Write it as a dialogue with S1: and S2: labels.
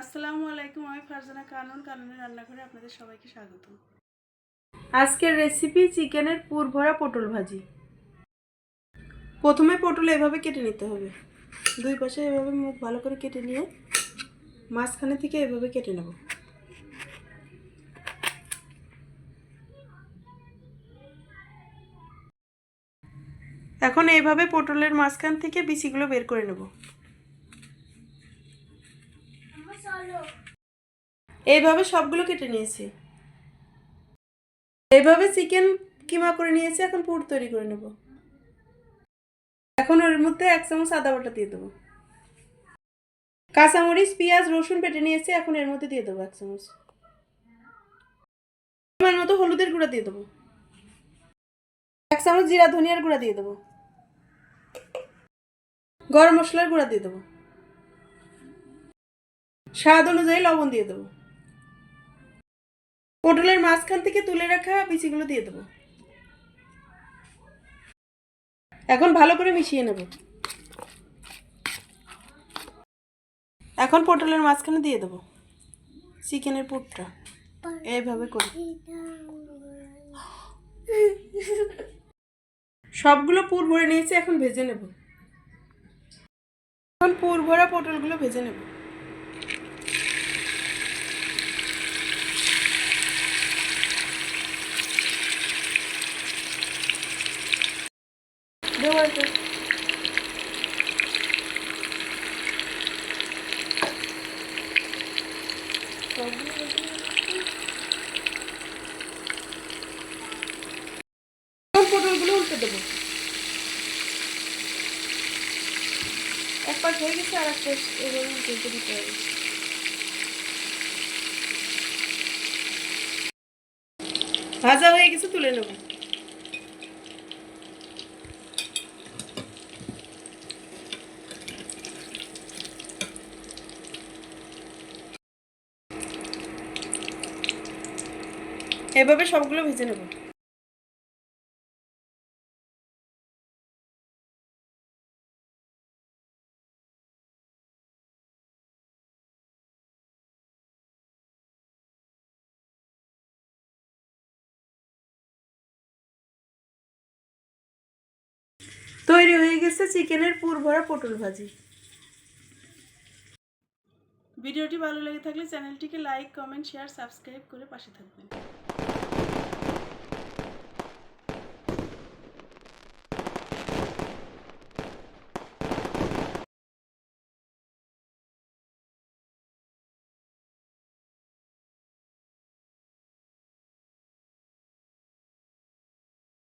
S1: আসসালামু আলাইকুম, আমি ফারজানা কানুন, কানুনের রান্নাঘরে আপনাদের সবাইকে স্বাগত আজকের রেসিপি চিকেনের পুর ভরা পটল ভাজি। প্রথমে পটল এভাবে কেটে নিতে হবে। দুই পাশে এভাবে মুখ ভালো করে কেটে নিয়ে মাঝখানে থেকে এভাবে কেটে নেব। এখন এইভাবে পটলের মাঝখান থেকে বিচিগুলো বের করে নেব। এইভাবে সবগুলো কেটে নিয়েছি। এইভাবে চিকেন কিমা করে নিয়েছি, এখন পুর তৈরি করে নেব। এখন ওর মধ্যে এক চামচ আদা বাটা দিয়ে দেবো। কাঁচামরিচ, পেঁয়াজ, রসুন পেটে নিয়েছি, এখন এর মধ্যে দিয়ে দেবো এক চামচ। মতো হলুদের গুঁড়া দিয়ে দেবো। এক চামচ জিরা ধনিয়ার গুঁড়া দিয়ে দেবো। গরম মশলার গুঁড়া দিয়ে দেবো। স্বাদ অনুযায়ী লবণ দিয়ে দেবো। পটলের মাঝখান থেকে তুলে রাখা বিচিগুলো দিয়ে দেবো। এখন ভালো করে মিশিয়ে নেব। এখন পটলের মাঝখানে দিয়ে দেবো। চিকেনের পুরটা। এইভাবে করে। সবগুলো পুর ভরে নিয়েছি, এখন ভেজে নেব। এখন পুর ভরা পটলগুলো ভেজে নেব। উল্টে দেবো এক পাশ হয়ে গেছে আর উল্টে দিতে হবে ভাজা হয়ে গেছে তুলে নেব এভাবে সবগুলো ভেজে নেব। তৈরি হয়ে গেছে চিকেনের পুর ভরা পটল ভাজি। ভিডিওটি ভালো লেগে থাকলে চ্যানেলটিকে লাইক কমেন্ট শেয়ার সাবস্ক্রাইব করে পাশে থাকবেন।